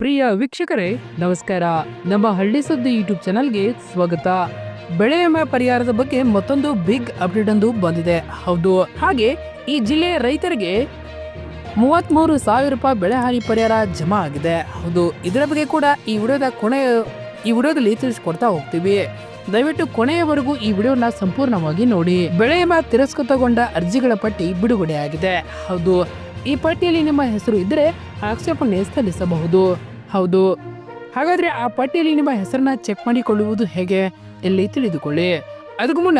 ಪ್ರಿಯ ವೀಕ್ಷಕರೇ, ನಮಸ್ಕಾರ. ನಮ್ಮ ಹಳ್ಳಿ ಸುದ್ದಿ ಯೂಟ್ಯೂಬ್ ಚಾನಲ್ಗೆ ಸ್ವಾಗತ. ಬೆಳೆ ವಿಮೆ ಪರಿಹಾರದ ಬಗ್ಗೆ ಮತ್ತೊಂದು ಬಿಗ್ ಅಪ್ಡೇಟ್ ಒಂದು ಬಂದಿದೆ. ಹೌದು, ಹಾಗೆ ಈ ಜಿಲ್ಲೆಯ ರೈತರಿಗೆ ಮೂವತ್ಮೂರು ಸಾವಿರ ರೂಪಾಯಿ ಬೆಳೆ ಹಾನಿ ಪರಿಹಾರ ಜಮಾ ಆಗಿದೆ. ಹೌದು, ಇದರ ಬಗ್ಗೆ ಕೂಡ ಈ ವಿಡಿಯೋದ ಕೊನೆಯ ಈ ವಿಡಿಯೋದಲ್ಲಿ ತಿಳಿಸ್ಕೊಡ್ತಾ ಹೋಗ್ತೀವಿ. ದಯವಿಟ್ಟು ಕೊನೆಯವರೆಗೂ ಈ ವಿಡಿಯೋನ ಸಂಪೂರ್ಣವಾಗಿ ನೋಡಿ. ಬೆಳೆ ವಿಮೆ ತಿರಸ್ಕೃತಗೊಂಡ ಅರ್ಜಿಗಳ ಪಟ್ಟಿ ಬಿಡುಗಡೆಯಾಗಿದೆ. ಹೌದು ಈ ಪಟ್ಟಿಯಲ್ಲಿ ನಿಮ್ಮ ಹೆಸರು ಇದ್ದರೆ ಆಕ್ಷೇಪಣೆ ಸಲ್ಲಿಸಬಹುದು. ಹೌದು. ಹಾಗಾದ್ರೆ ಆ ಪಟ್ಟಿಯಲ್ಲಿ ನಿಮ್ಮ ಹೆಸರನ್ನ ಚೆಕ್ ಮಾಡಿಕೊಳ್ಳುವುದು ಹೇಗೆ? ಎಲ್ಲಿ ತಿಳಿದುಕೊಳ್ಳಿ. ಅದಕ್ಕೂ ಮುನ್ನ,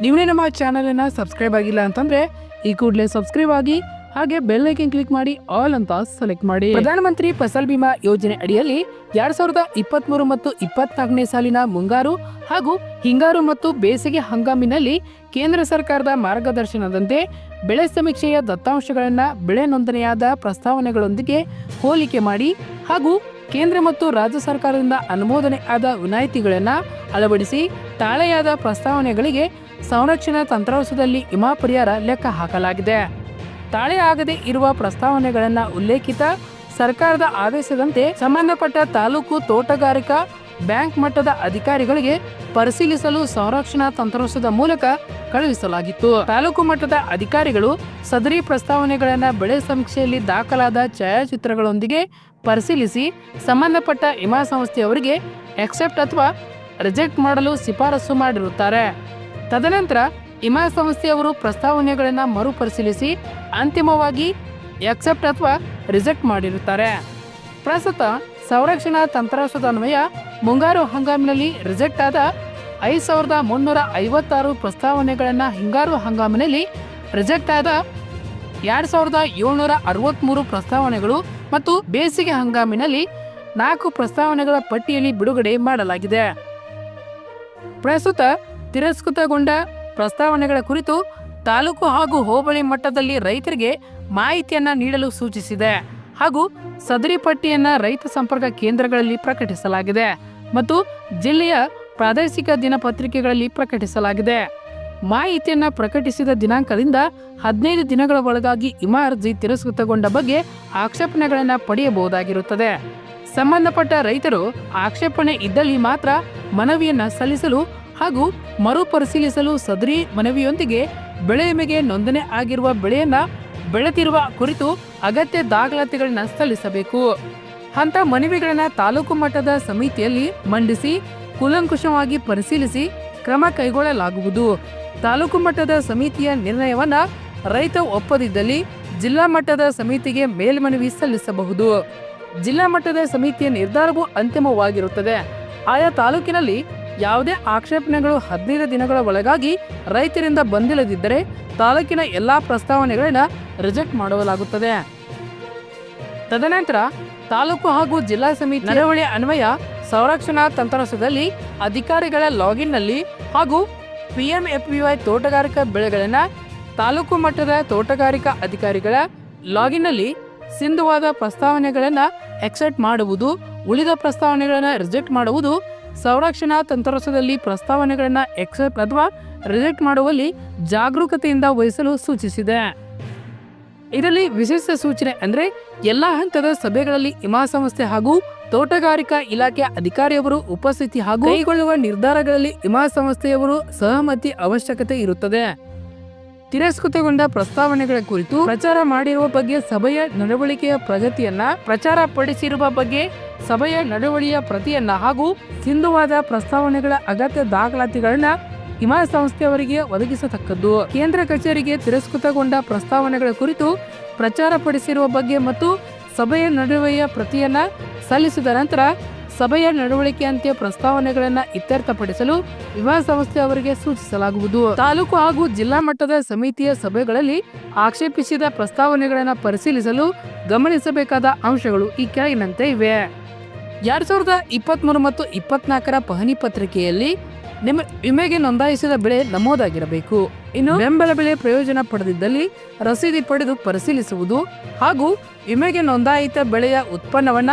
ನೀವೇ ನಮ್ಮ ಚಾನಲನ್ನು ಸಬ್ಸ್ಕ್ರೈಬ್ ಆಗಿಲ್ಲ ಅಂತಂದ್ರೆ, ಈ ಕೂಡಲೇ ಸಬ್ಸ್ಕ್ರೈಬ್ ಆಗಿ ಹಾಗೆ ಬೆಲ್ ಐಕನ್ ಕ್ಲಿಕ್ ಮಾಡಿ ಆಲ್ ಅಂತ ಸೆಲೆಕ್ಟ್ ಮಾಡಿ. ಪ್ರಧಾನಮಂತ್ರಿ ಫಸಲ್ ಬಿಮಾ ಯೋಜನೆ ಅಡಿಯಲ್ಲಿ ಎರಡ್ ಸಾವಿರದ ಇಪ್ಪತ್ಮೂರು ಮತ್ತು ಇಪ್ಪತ್ನಾಲ್ಕನೇ ಸಾಲಿನ ಮುಂಗಾರು ಹಾಗೂ ಹಿಂಗಾರು ಮತ್ತು ಬೇಸಿಗೆ ಹಂಗಾಮಿನಲ್ಲಿ ಕೇಂದ್ರ ಸರ್ಕಾರದ ಮಾರ್ಗದರ್ಶನದಂತೆ ಬೆಳೆ ಸಮೀಕ್ಷೆಯ ದತ್ತಾಂಶಗಳನ್ನು ಬೆಳೆ ನೋಂದಣಿಯಾದ ಪ್ರಸ್ತಾವನೆಗಳೊಂದಿಗೆ ಹೋಲಿಕೆ ಮಾಡಿ ಹಾಗೂ ಕೇಂದ್ರ ಮತ್ತು ರಾಜ್ಯ ಸರ್ಕಾರದಿಂದ ಅನುಮೋದನೆ ಆದ ವಿನಾಯಿತಿಗಳನ್ನು ಅಳವಡಿಸಿ ತಾಳೆಯಾದ ಪ್ರಸ್ತಾವನೆಗಳಿಗೆ ಸಂರಕ್ಷಣಾ ತಂತ್ರಾಂಶದಲ್ಲಿ ವಿಮಾ ಪರಿಹಾರ ಲೆಕ್ಕ ಹಾಕಲಾಗಿದೆ. ತಾಳೆ ಆಗದೆ ಇರುವ ಪ್ರಸ್ತಾವನೆಗಳನ್ನು ಉಲ್ಲೇಖಿತ ಸರ್ಕಾರದ ಆದೇಶದಂತೆ ಸಂಬಂಧಪಟ್ಟ ತಾಲೂಕು ತೋಟಗಾರಿಕಾ ಬ್ಯಾಂಕ್ ಮಟ್ಟದ ಅಧಿಕಾರಿಗಳಿಗೆ ಪರಿಶೀಲಿಸಲು ಸಂರಕ್ಷಣಾ ತಂತ್ರಾಂಶದ ಮೂಲಕ ಕಳುಹಿಸಲಾಗಿತ್ತು. ತಾಲೂಕು ಮಟ್ಟದ ಅಧಿಕಾರಿಗಳು ಸದರಿ ಪ್ರಸ್ತಾವನೆಗಳನ್ನು ಬೆಳೆ ಸಮೀಕ್ಷೆಯಲ್ಲಿ ದಾಖಲಾದ ಛಾಯಾಚಿತ್ರಗಳೊಂದಿಗೆ ಪರಿಶೀಲಿಸಿ ಸಂಬಂಧಪಟ್ಟ ವಿಮಾ ಸಂಸ್ಥೆಯವರಿಗೆ ಎಕ್ಸೆಪ್ಟ್ ಅಥವಾ ರಿಜೆಕ್ಟ್ ಮಾಡಲು ಶಿಫಾರಸು ಮಾಡಿರುತ್ತಾರೆ. ತದನಂತರ ವಿಮಾ ಸಂಸ್ಥೆಯವರು ಪ್ರಸ್ತಾವನೆಗಳನ್ನು ಮರುಪರಿಶೀಲಿಸಿ ಅಂತಿಮವಾಗಿ ಎಕ್ಸೆಪ್ಟ್ ಅಥವಾ ರಿಜೆಕ್ಟ್ ಮಾಡಿರುತ್ತಾರೆ. ಪ್ರಸ್ತುತ ಸಂರಕ್ಷಣಾ ತಂತ್ರಾಂಶದ ಅನ್ವಯ ಮುಂಗಾರು ಹಂಗಾಮಿನಲ್ಲಿ ರಿಜೆಕ್ಟ್ ಆದ ಐದು ಸಾವಿರದ ಮುನ್ನೂರ ಐವತ್ತಾರು ಪ್ರಸ್ತಾವನೆಗಳನ್ನು ಹಿಂಗಾರು ಹಂಗಾಮಿನಲ್ಲಿ ರಿಜೆಕ್ಟ್ ಆದ ಎರಡು ಸಾವಿರದ ಏಳ್ನೂರ ಅರವತ್ತ್ಮೂರು ಪ್ರಸ್ತಾವನೆಗಳು ಮತ್ತು ಬೇಸಿಗೆ ಹಂಗಾಮಿನಲ್ಲಿ ನಾಲ್ಕು ಪ್ರಸ್ತಾವನೆಗಳ ಪಟ್ಟಿಯಲ್ಲಿ ಬಿಡುಗಡೆ ಮಾಡಲಾಗಿದೆ. ಪ್ರಸ್ತುತ ತಿರಸ್ಕೃತಗೊಂಡ ಪ್ರಸ್ತಾವನೆಗಳ ಕುರಿತು ತಾಲೂಕು ಹಾಗೂ ಹೋಬಳಿ ಮಟ್ಟದಲ್ಲಿ ರೈತರಿಗೆ ಮಾಹಿತಿಯನ್ನು ನೀಡಲು ಸೂಚಿಸಿದೆ ಹಾಗೂ ಸದರಿ ಪಟ್ಟಿಯನ್ನು ರೈತ ಸಂಪರ್ಕ ಕೇಂದ್ರಗಳಲ್ಲಿ ಪ್ರಕಟಿಸಲಾಗಿದೆ ಮತ್ತು ಜಿಲ್ಲೆಯ ಪ್ರಾದೇಶಿಕ ದಿನಪತ್ರಿಕೆಗಳಲ್ಲಿ ಪ್ರಕಟಿಸಲಾಗಿದೆ. ಮಾಹಿತಿಯನ್ನು ಪ್ರಕಟಿಸಿದ ದಿನಾಂಕದಿಂದ ಹದಿನೈದು ದಿನಗಳ ಒಳಗಾಗಿ ವಿಮಾ ಅರ್ಜಿ ತಿರಸ್ಕೃತಗೊಂಡ ಬಗ್ಗೆ ಆಕ್ಷೇಪಣೆಗಳನ್ನು ಪಡೆಯಬಹುದಾಗಿರುತ್ತದೆ. ಸಂಬಂಧಪಟ್ಟ ರೈತರು ಆಕ್ಷೇಪಣೆ ಇದ್ದಲ್ಲಿ ಮಾತ್ರ ಮನವಿಯನ್ನು ಸಲ್ಲಿಸಲು ಹಾಗೂ ಮರುಪರಿಶೀಲಿಸಲು ಸದರಿ ಮನವಿಯೊಂದಿಗೆ ಬೆಳೆ ವಿಮೆಗೆ ನೋಂದಣಿ ಆಗಿರುವ ಬೆಳೆಯನ್ನ ಬೆಳೆದಿರುವ ಕುರಿತು ಅಗತ್ಯ ದಾಖಲಾತಿಗಳನ್ನ ಸಲ್ಲಿಸಬೇಕು. ಅಂತ ಮನವಿಗಳನ್ನ ತಾಲೂಕು ಮಟ್ಟದ ಸಮಿತಿಯಲ್ಲಿ ಮಂಡಿಸಿ, ಕೂಲಂಕುಷವಾಗಿ ಪರಿಶೀಲಿಸಿ ಕ್ರಮ ಕೈಗೊಳ್ಳಲಾಗುವುದು. ತಾಲೂಕು ಮಟ್ಟದ ಸಮಿತಿಯ ನಿರ್ಣಯವನ್ನ ರೈತ ಒಪ್ಪದಿದ್ದಲ್ಲಿ ಜಿಲ್ಲಾ ಮಟ್ಟದ ಸಮಿತಿಗೆ ಮೇಲ್ಮನವಿ ಸಲ್ಲಿಸಬಹುದು. ಜಿಲ್ಲಾ ಮಟ್ಟದ ಸಮಿತಿಯ ನಿರ್ಧಾರವು ಅಂತಿಮವಾಗಿರುತ್ತದೆ. ಆಯಾ ತಾಲೂಕಿನಲ್ಲಿ ಯಾವುದೇ ಆಕ್ಷೇಪಣೆಗಳು ಹದಿನೈದು ದಿನಗಳ ಒಳಗಾಗಿ ರೈತರಿಂದ ಬಂದಿಲ್ಲದಿದ್ದರೆ ತಾಲೂಕಿನ ಎಲ್ಲ ಪ್ರಸ್ತಾವನೆಗಳನ್ನು ರಿಜೆಕ್ಟ್ ಮಾಡಲಾಗುತ್ತದೆ. ತದನಂತರ ತಾಲೂಕು ಹಾಗೂ ಜಿಲ್ಲಾ ಸಮಿತಿ ನಡವಳಿ ಅನ್ವಯ ಸಂರಕ್ಷಣಾ ತಂತ್ರಾಂಶದಲ್ಲಿ ಅಧಿಕಾರಿಗಳ ಲಾಗಿನ್ನಲ್ಲಿ ಹಾಗೂ ಪಿಎಂಎಫ್ಬಿವೈ ತೋಟಗಾರಿಕಾ ಬೆಳೆಗಳನ್ನು ತಾಲೂಕು ಮಟ್ಟದ ತೋಟಗಾರಿಕಾ ಅಧಿಕಾರಿಗಳ ಲಾಗಿನ್ನಲ್ಲಿ ಸಿಂಧುವಾದ ಪ್ರಸ್ತಾವನೆಗಳನ್ನು ಎಕ್ಸೆಪ್ಟ್ ಮಾಡುವುದು, ಉಳಿದ ಪ್ರಸ್ತಾವನೆಗಳನ್ನು ರಿಜೆಕ್ಟ್ ಮಾಡುವುದು ಸಂರಕ್ಷಣಾ ತಂತ್ರಾಂಶದಲ್ಲಿ ಪ್ರಸ್ತಾವನೆಗಳನ್ನು ಎಕ್ಸೆಪ್ಟ್ ಅಥವಾ ರಿಜೆಕ್ಟ್ ಮಾಡುವಲ್ಲಿ ಜಾಗರೂಕತೆಯಿಂದ ವಹಿಸಲು ಸೂಚಿಸಿದೆ. ಇದರಲ್ಲಿ ವಿಶೇಷ ಸೂಚನೆ ಅಂದರೆ ಎಲ್ಲ ಹಂತದ ಸಭೆಗಳಲ್ಲಿ ಇಮಾ ಸಂಸ್ಥೆ ಹಾಗೂ ತೋಟಗಾರಿಕಾ ಇಲಾಖೆ ಅಧಿಕಾರಿಯವರು ಉಪಸ್ಥಿತಿ ಹಾಗೂ ಕೈಗೊಳ್ಳುವ ನಿರ್ಧಾರಗಳಲ್ಲಿ ಇಮಾ ಸಂಸ್ಥೆಯವರು ಸಹಮತಿ ಅವಶ್ಯಕತೆ ಇರುತ್ತದೆ. ತಿರಸ್ಕೃತಗೊಂಡ ಪ್ರಸ್ತಾವನೆಗಳ ಕುರಿತು ಪ್ರಚಾರ ಮಾಡಿರುವ ಬಗ್ಗೆ ಸಭೆಯ ನಡವಳಿಕೆಯ ಪ್ರಗತಿಯನ್ನ ಪ್ರಚಾರ ಪಡಿಸಿರುವ ಬಗ್ಗೆ ಸಭೆಯ ನಡವಳಿಯ ಪ್ರತಿಯನ್ನ ಹಾಗೂ ಸಿಂಧುವಾದ ಪ್ರಸ್ತಾವನೆಗಳ ಅಗತ್ಯ ದಾಖಲಾತಿಗಳನ್ನ ವಿಮಾ ಸಂಸ್ಥೆಯವರಿಗೆ ಒದಗಿಸತಕ್ಕದ್ದು. ಕೇಂದ್ರ ಕಚೇರಿಗೆ ತಿರಸ್ಕೃತಗೊಂಡ ಪ್ರಸ್ತಾವನೆಗಳ ಕುರಿತು ಪ್ರಚಾರ ಪಡಿಸಿರುವ ಬಗ್ಗೆ ಮತ್ತು ಸಭೆಯ ನಡುವೆಯ ಪ್ರತಿಯನ್ನ ಸಲ್ಲಿಸಿದ ನಂತರ ಸಭೆಯ ನಡವಳಿಕೆಯಂತೆ ಪ್ರಸ್ತಾವನೆಗಳನ್ನು ಇತ್ಯರ್ಥಪಡಿಸಲು ವಿಮಾ ಸಂಸ್ಥೆ ಅವರಿಗೆ ಸೂಚಿಸಲಾಗುವುದು. ತಾಲೂಕು ಹಾಗೂ ಜಿಲ್ಲಾ ಮಟ್ಟದ ಸಮಿತಿಯ ಸಭೆಗಳಲ್ಲಿ ಆಕ್ಷೇಪಿಸಿದ ಪ್ರಸ್ತಾವನೆಗಳನ್ನು ಪರಿಶೀಲಿಸಲು ಗಮನಿಸಬೇಕಾದ ಅಂಶಗಳು ಈ ಕೆಳಗಿನಂತೆ ಇವೆ. ಎರಡ್ ಸಾವಿರದ ಇಪ್ಪತ್ಮೂರು ಮತ್ತು ಇಪ್ಪತ್ನಾಲ್ಕರ ಪಹಣಿ ಪತ್ರಿಕೆಯಲ್ಲಿ ನಿಮ್ಮ ವಿಮೆಗೆ ನೋಂದಾಯಿಸಿದ ಬೆಳೆ ನಮೂದಾಗಿರಬೇಕು. ಇನ್ನು ಬೆಂಬಲ ಬೆಲೆ ಪ್ರಯೋಜನ ಪಡೆದಿದ್ದಲ್ಲಿ ರಸೀದಿ ಪಡೆದು ಪರಿಶೀಲಿಸುವುದು ಹಾಗೂ ವಿಮೆಗೆ ನೋಂದಾಯಿತ ಬೆಳೆಯ ಉತ್ಪನ್ನವನ್ನ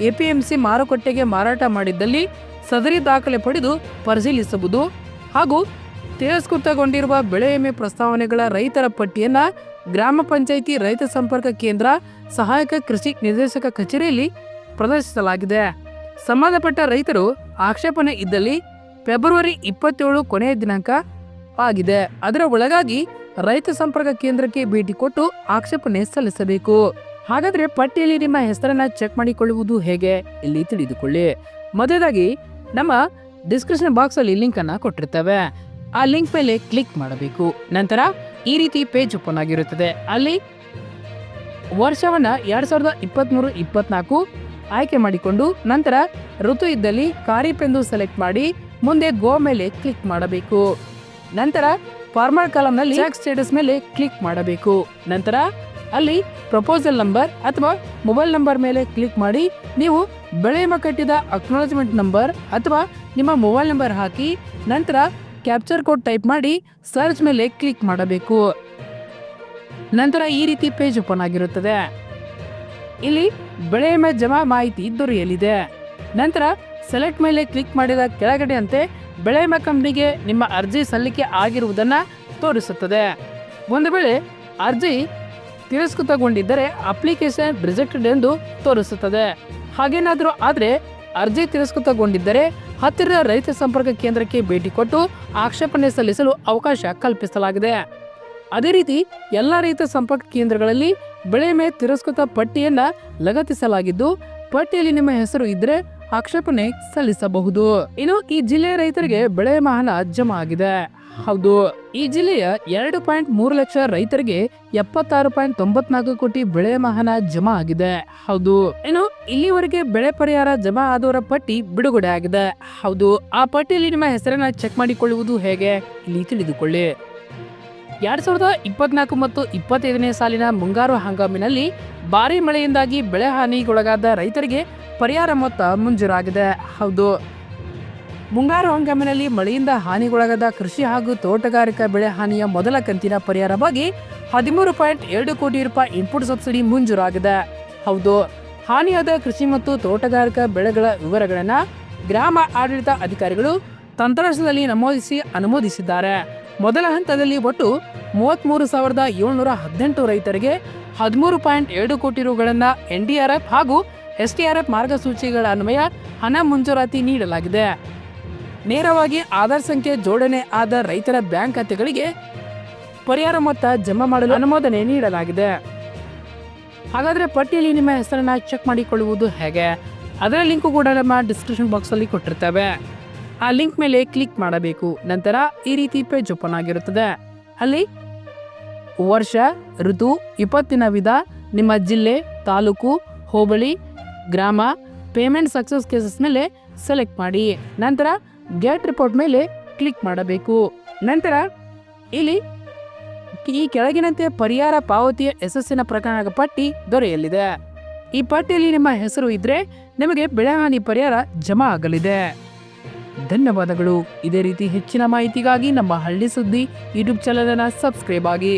ಎಪಿಎಂಸಿ ಮಾರುಕಟ್ಟೆಗೆ ಮಾರಾಟ ಮಾಡಿದ್ದಲ್ಲಿ ಸದರಿ ದಾಖಲೆ ಪಡೆದು ಪರಿಶೀಲಿಸುವುದು ಹಾಗೂ ತಿರಸ್ಕೃತಗೊಂಡಿರುವ ಬೆಳೆ ವಿಮೆ ಪ್ರಸ್ತಾವನೆಗಳ ರೈತರ ಪಟ್ಟಿಯನ್ನು ಗ್ರಾಮ ಪಂಚಾಯಿತಿ ರೈತ ಸಂಪರ್ಕ ಕೇಂದ್ರ ಸಹಾಯಕ ಕೃಷಿ ನಿರ್ದೇಶಕ ಕಚೇರಿಯಲ್ಲಿ ಪ್ರದರ್ಶಿಸಲಾಗಿದೆ. ಸಂಬಂಧಪಟ್ಟ ರೈತರು ಆಕ್ಷೇಪಣೆ ಇದ್ದಲ್ಲಿ ಫೆಬ್ರವರಿ ಇಪ್ಪತ್ತೇಳು ಕೊನೆಯ ದಿನಾಂಕ ಆಗಿದೆ. ಅದರ ಒಳಗಾಗಿ ರೈತ ಸಂಪರ್ಕ ಕೇಂದ್ರಕ್ಕೆ ಭೇಟಿ ಕೊಟ್ಟು ಆಕ್ಷೇಪಣೆ ಸಲ್ಲಿಸಬೇಕು. ಹಾಗಾದ್ರೆ ಪಟ್ಟಿಯಲ್ಲಿ ನಿಮ್ಮ ಹೆಸರನ್ನ ಚೆಕ್ ಮಾಡಿಕೊಳ್ಳುವುದು ಹೇಗೆ? ಇಲ್ಲಿ ತಿಳಿದುಕೊಳ್ಳಿ. ಮೊದಲಾಗಿ ನಮ್ಮ ಡಿಸ್ಕ್ರಿಪ್ಷನ್ ಬಾಕ್ಸ್ ಅಲ್ಲಿ ಲಿಂಕ್ ಅನ್ನ ಕೊಟ್ಟಿರ್ತವೆ. ಆ ಲಿಂಕ್ ಮೇಲೆ ಕ್ಲಿಕ್ ಮಾಡಬೇಕು. ನಂತರ ಈ ರೀತಿ ಪೇಜ್ ಓಪನ್ ಆಗಿರುತ್ತದೆ. ಅಲ್ಲಿ ವರ್ಷವನ್ನ ಎರಡ್ ಸಾವಿರದ ಇಪ್ಪತ್ತ್ಮೂರು ಇಪ್ಪತ್ನಾಲ್ಕು ಆಯ್ಕೆ ಮಾಡಿಕೊಂಡು ನಂತರ ಋತು ಇದ್ದಲ್ಲಿ ಖಾರೀಫ್ ಎಂದು ಸೆಲೆಕ್ಟ್ ಮಾಡಿ ಮುಂದೆ ಗೋ ಮೇಲೆ ಕ್ಲಿಕ್ ಮಾಡಬೇಕು. ನಂತರ ಫಾರ್ಮರ್ ಕಾಲಮ್ನಲ್ಲಿ ಸ್ಟೇಟಸ್ ಮೇಲೆ ಕ್ಲಿಕ್ ಮಾಡಬೇಕು. ನಂತರ ಅಲ್ಲಿ ಪ್ರಪೋಸಲ್ ನಂಬರ್ ಅಥವಾ ಮೊಬೈಲ್ ನಂಬರ್ ಮೇಲೆ ಕ್ಲಿಕ್ ಮಾಡಿ, ನೀವು ಬೆಳೆ ಕಟ್ಟಿದ ಅಕ್ನಾಲಜ್ಮೆಂಟ್ ನಂಬರ್ ಅಥವಾ ನಿಮ್ಮ ಮೊಬೈಲ್ ನಂಬರ್ ಹಾಕಿ, ನಂತರ ಕ್ಯಾಪ್ಚರ್ ಕೋಡ್ ಟೈಪ್ ಮಾಡಿ ಸರ್ಚ್ ಮೇಲೆ ಕ್ಲಿಕ್ ಮಾಡಬೇಕು. ನಂತರ ಈ ರೀತಿ ಪೇಜ್ ಓಪನ್ ಆಗಿರುತ್ತದೆ. ಇಲ್ಲಿ ಬೆಳೆ ಜಮಾ ಮಾಹಿತಿ ದೊರೆಯಲಿದೆ. ನಂತರ ಸೆಲೆಕ್ಟ್ ಮೇಲೆ ಕ್ಲಿಕ್ ಮಾಡಿದ ಕೆಳಗಡೆಯಂತೆ ಬೆಳೆಮ ಕಂಪ್ನಿಗೆ ನಿಮ್ಮ ಅರ್ಜಿ ಸಲ್ಲಿಕೆ ಆಗಿರುವುದನ್ನು ತೋರಿಸುತ್ತದೆ. ಒಂದು ವೇಳೆ ಅರ್ಜಿ ತಿರಸ್ಕೃತಗೊಂಡಿದ್ದರೆ ಅಪ್ಲಿಕೇಶನ್ ರಿಜೆಕ್ಟೆಡ್ ಎಂದು ತೋರಿಸುತ್ತದೆ. ಹಾಗೇನಾದರೂ ಆದರೆ ಅರ್ಜಿ ತಿರಸ್ಕೃತಗೊಂಡಿದ್ದರೆ ಹತ್ತಿರದ ರೈತ ಸಂಪರ್ಕ ಕೇಂದ್ರಕ್ಕೆ ಭೇಟಿ ಕೊಟ್ಟು ಆಕ್ಷೇಪಣೆ ಸಲ್ಲಿಸಲು ಅವಕಾಶ ಕಲ್ಪಿಸಲಾಗಿದೆ. ಅದೇ ರೀತಿ ಎಲ್ಲ ರೈತ ಸಂಪರ್ಕ ಕೇಂದ್ರಗಳಲ್ಲಿ ಬೆಳೆ ವಿಮೆ ತಿರಸ್ಕೃತ ಪಟ್ಟಿಯನ್ನು ಲಗತ್ತಿಸಲಾಗಿದ್ದು, ಪಟ್ಟಿಯಲ್ಲಿ ನಿಮ್ಮ ಹೆಸರು ಇದ್ರೆ ಆಕ್ಷೇಪಣೆ ಸಲ್ಲಿಸಬಹುದು. ಇನ್ನು ಈ ಜಿಲ್ಲೆಯ ರೈತರಿಗೆ ಬೆಳೆ ಮಾನ ಜಮಾ ಆಗಿದೆ. ಹೌದು, ಈ ಜಿಲ್ಲೆಯ ಎರಡು ಪಾಯಿಂಟ್ ಮೂರು ಲಕ್ಷ ರೈತರಿಗೆ ಎಪ್ಪತ್ತಾರು ಪಾಯಿಂಟ್ ತೊಂಬತ್ನಾಲ್ಕು ಕೋಟಿ ಬೆಳೆ ಮಹನ ಜಮಾ ಆಗಿದೆ. ಹೌದು, ಇನ್ನು ಇಲ್ಲಿವರೆಗೆ ಬೆಳೆ ಪರಿಹಾರ ಜಮಾ ಆದವರ ಪಟ್ಟಿ ಬಿಡುಗಡೆ ಆಗಿದೆ. ಹೌದು, ಆ ಪಟ್ಟಿಯಲ್ಲಿ ನಿಮ್ಮ ಹೆಸರನ್ನ ಚೆಕ್ ಮಾಡಿಕೊಳ್ಳುವುದು ಹೇಗೆ? ಇಲ್ಲಿ ತಿಳಿದುಕೊಳ್ಳಿ. ಎರಡ್ ಸಾವಿರದ ಇಪ್ಪತ್ನಾಲ್ಕು ಮತ್ತು ಇಪ್ಪತ್ತೈದನೇ ಸಾಲಿನ ಮುಂಗಾರು ಹಂಗಾಮಿನಲ್ಲಿ ಭಾರಿ ಮಳೆಯಿಂದಾಗಿ ಬೆಳೆ ಹಾನಿಗೊಳಗಾದ ರೈತರಿಗೆ ಪರಿಹಾರ ಮೊತ್ತ ಮಂಜೂರಾಗಿದೆ. ಹೌದು. ಮುಂಗಾರು ಹಂಗಾಮಿನಲ್ಲಿ ಮಳೆಯಿಂದ ಹಾನಿಗೊಳಗಾದ ಕೃಷಿ ಹಾಗೂ ತೋಟಗಾರಿಕಾ ಬೆಳೆ ಹಾನಿಯ ಮೊದಲ ಕಂತಿನ ಪರಿಹಾರವಾಗಿ ಹದಿಮೂರು ಪಾಯಿಂಟ್ ಎರಡು ಕೋಟಿ ರೂಪಾಯಿ ಇನ್ಪುಟ್ ಸಬ್ಸಿಡಿ ಮಂಜೂರಾಗಿದೆ. ಹೌದು. ಹಾನಿಯಾದ ಕೃಷಿ ಮತ್ತು ತೋಟಗಾರಿಕಾ ಬೆಳೆಗಳ ವಿವರಗಳನ್ನು ಗ್ರಾಮ ಆಡಳಿತ ಅಧಿಕಾರಿಗಳು ತಂತ್ರಾಂಶದಲ್ಲಿ ನಮೂದಿಸಿ ಅನುಮೋದಿಸಿದ್ದಾರೆ. ಮೊದಲ ಹಂತದಲ್ಲಿ ಒಟ್ಟು ಮೂವತ್ತ್ಮೂರು ಸಾವಿರದ ಏಳ್ನೂರ ಹದಿನೆಂಟು ರೈತರಿಗೆ ಹದಿಮೂರು ಪಾಯಿಂಟ್ ಎರಡು ಕೋಟಿ ರುಗಳನ್ನು ಎಫ್ ಹಾಗೂ ಎಸ್ ಟಿ ಆರ್ ಎಫ್ ಮಾರ್ಗಸೂಚಿಗಳ ಅನ್ವಯ ಹಣ ಮಂಜೂರಾತಿ ನೀಡಲಾಗಿದೆ. ನೇರವಾಗಿ ಆಧಾರ್ ಸಂಖ್ಯೆ ಜೋಡಣೆ ಆದ ರೈತರ ಬ್ಯಾಂಕ್ ಖಾತೆಗಳಿಗೆ ಪರಿಹಾರ ಮೊತ್ತ ಜಮಾ ಮಾಡಲು ಅನುಮೋದನೆ ನೀಡಲಾಗಿದೆ. ಹಾಗಾದರೆ ಪಟ್ಟಿಯಲ್ಲಿ ನಿಮ್ಮ ಹೆಸರನ್ನು ಚೆಕ್ ಮಾಡಿಕೊಳ್ಳುವುದು ಹೇಗೆ? ಅದರ ಲಿಂಕು ಕೂಡ ನಮ್ಮ ಡಿಸ್ಕ್ರಿಪ್ಷನ್ ಬಾಕ್ಸಲ್ಲಿ ಕೊಟ್ಟಿರ್ತೇವೆ. ಆ ಲಿಂಕ್ ಮೇಲೆ ಕ್ಲಿಕ್ ಮಾಡಬೇಕು. ನಂತರ ಈ ರೀತಿ ಪೇಜ್ ಓಪನ್ ಆಗಿರುತ್ತದೆ. ಅಲ್ಲಿ ವರ್ಷ, ಋತು, ಇಪ್ಪತ್ತಿನ ವಿಧ, ನಿಮ್ಮ ಜಿಲ್ಲೆ, ತಾಲೂಕು, ಹೋಬಳಿ, ಗ್ರಾಮ ಪೇಮೆಂಟ್ ಸಕ್ಸಸ್ ಕೇಸಸ್ ಮೇಲೆ ಸೆಲೆಕ್ಟ್ ಮಾಡಿ. ನಂತರ ಗೇಟ್ ರಿಪೋರ್ಟ್ ಮೇಲೆ ಕ್ಲಿಕ್ ಮಾಡಬೇಕು. ನಂತರ ಇಲ್ಲಿ ಈ ಕೆಳಗಿನಂತೆ ಪರಿಹಾರ ಪಾವತಿಯ ಯಶಸ್ಸಿನ ಪ್ರಕರಣಗಳ ಪಟ್ಟಿ ದೊರೆಯಲಿದೆ. ಈ ಪಟ್ಟಿಯಲ್ಲಿ ನಿಮ್ಮ ಹೆಸರು ಇದ್ರೆ ನಿಮಗೆ ಬೆಳೆಹಾನಿ ಪರಿಹಾರ ಜಮಾ ಆಗಲಿದೆ. ಧನ್ಯವಾದಗಳು. ಇದೇ ರೀತಿ ಹೆಚ್ಚಿನ ಮಾಹಿತಿಗಾಗಿ ನಮ್ಮ ಹಳ್ಳಿ ಸುದ್ದಿ ಯೂಟ್ಯೂಬ್ ಚಾನಲನ್ನು ಸಬ್ಸ್ಕ್ರೈಬ್ ಆಗಿ.